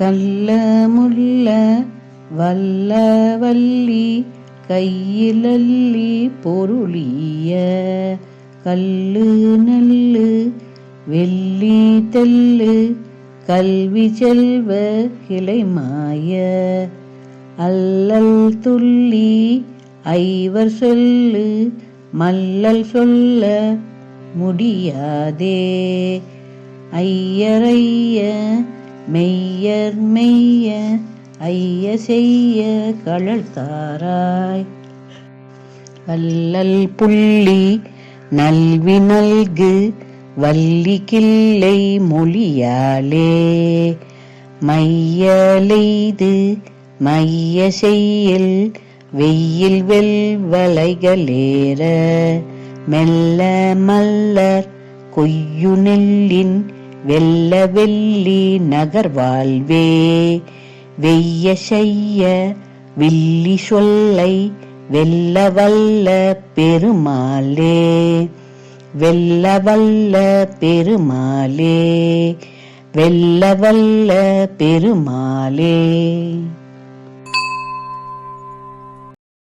கல்ல முல்ல வல்ல வள்ளி கையிலல்லி பொருளிய கல்லு நல்லு வெள்ளி தெல்லு கல்வி செல்வ கிளைமாய அல்லல் துள்ளி ஐவர் சொல்லு மல்லல் சொல்ல முடியாதே. ஐயரைய மெய்யர் மெய்ய ஐய செய்ய கழல் தாராய். அல்லல் புள்ளி நல்வி நல்கு வள்ளி கிள்ளை மொழியாலே. மையலெய்து மைய செய்யில் வெயில் வெல்வலைகளேற மெல்ல மல்லர் கொய்யு நெல்லின் வெல்ல வெள்ளி நகர்வாழ்வே. வெய்ய செய்ய வில்லி சொல்லை வெல்ல வல்ல பெருமாளே. வெல்ல வல்ல பெருமாளே. வெல்ல வல்ல பெருமாளே.